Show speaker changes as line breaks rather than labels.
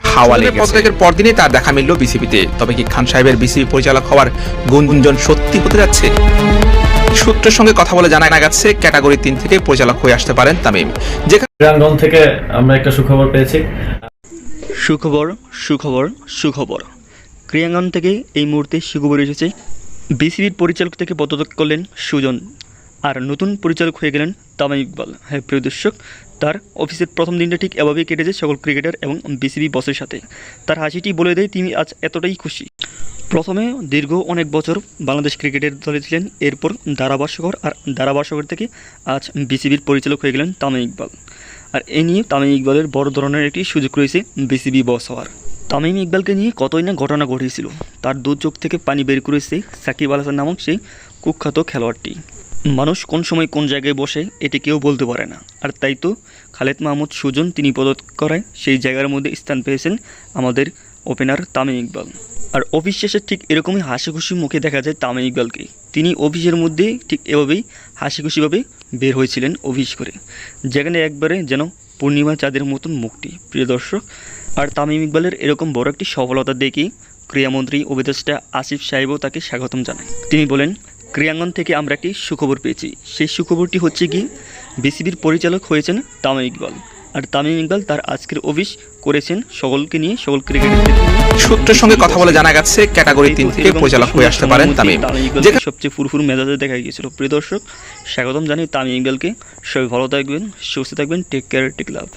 হাওয়া
সুজনের পদত্যাগের পরদিনই তার দেখা মিলল বিসিবিতে। তবে কি খান সাহেবের বিসিবি পরিচালক হওয়ার গুঞ্জন সত্যি হতে যাচ্ছে? সূত্রের সঙ্গে কথা বলে জানা গেছে ক্যাটাগরি তিন থেকে পরিচালক হয়ে আসতে পারেন তামিম। যেখানে
থেকে আমরা একটা সুখবর পেয়েছি।
সুখবর সুখবর সুখবর। ক্রিয়াঙ্গন থেকে এই মুহূর্তে সুখবর এসেছে। বিসিবির পরিচালক থেকে পদত্যাগ করলেন সুজন আর নতুন পরিচালক হয়ে গেলেন তামিম ইকবাল। হ্যাঁ প্রিয় দর্শক, তার অফিসের প্রথম দিনটা ঠিক এভাবেই কেটেছে সকল ক্রিকেটার এবং বিসিবি বসের সাথে। তার হাসিটি বলে দেয়, তিনি আজ এতটাই খুশি। প্রথমে দীর্ঘ অনেক বছর বাংলাদেশ ক্রিকেটের দলে ছিলেন, এরপর ধারাভাষ্যকর আর ধারাভাষ্যকর থেকে আজ বিসিবির পরিচালক হয়ে গেলেন তামিম ইকবাল। আর এ নিয়ে তামিম ইকবালের বড় ধরনের একটি সুযোগ রয়েছে বিসিবি বস হওয়ার। তামিম ইকবালকে নিয়ে কতই না ঘটনা ঘটিয়েছিল তার দু চোখ থেকে পানি বের করেছে সাকিব আল হাসান নামক সেই কুখ্যাত খেলোয়াড়টি। মানুষ কোন সময় কোন জায়গায় বসে, এটি কেউ বলতে পারে না। আর তাই তো খালেদ মাহমুদ সুজন তিনি পদত্যাগ করায় সেই জায়গার মধ্যে স্থান পেয়েছেন আমাদের ওপেনার তামিম ইকবাল। আর অফিস শেষে ঠিক এরকমই হাসি খুশি মুখে দেখা যায় তামিম ইকবালকে তিনি অফিসের মধ্যে ঠিক এভাবেই হাসি খুশিভাবে বের হয়েছিলেন অফিস করে। যেখানে একবারে যেন পূর্ণিমা চাঁদের মতন মুক্তি। প্রিয় দর্শক, আর তামিম ইকবালের এরকম বড় একটি সফলতা দেখে ক্রীড়ামন্ত্রী উপদেষ্টা আসিফ সাহেবও তাকে স্বাগতম জানায়। তিনি বলেন ক্রীড়াঙ্গন থেকে আমরা একটি সুখবর পেয়েছি। সেই সুখবরটি হচ্ছে কি বিসিবির পরিচালক হয়েছেন তামিম ইকবাল। আর তামিম ইকবাল তার আজকের অফিস করেছেন সকলকে নিয়ে সকল ক্রিকেটারদের
সূত্রের সঙ্গে কথা বলে জানা গেছে ক্যাটাগরি তিন থেকে পরিচালক হয়ে আসতে পারেন তামিম। যেখানে
সবচেয়ে ফুরফুর মেজাজে দেখা গিয়েছিল। প্রিয় দর্শক স্বাগতম জানাই তামিম ইকবালকে। সবাই ভালো থাকবেন সুস্থ থাকবেন। টেক কেয়ার টেক লাভ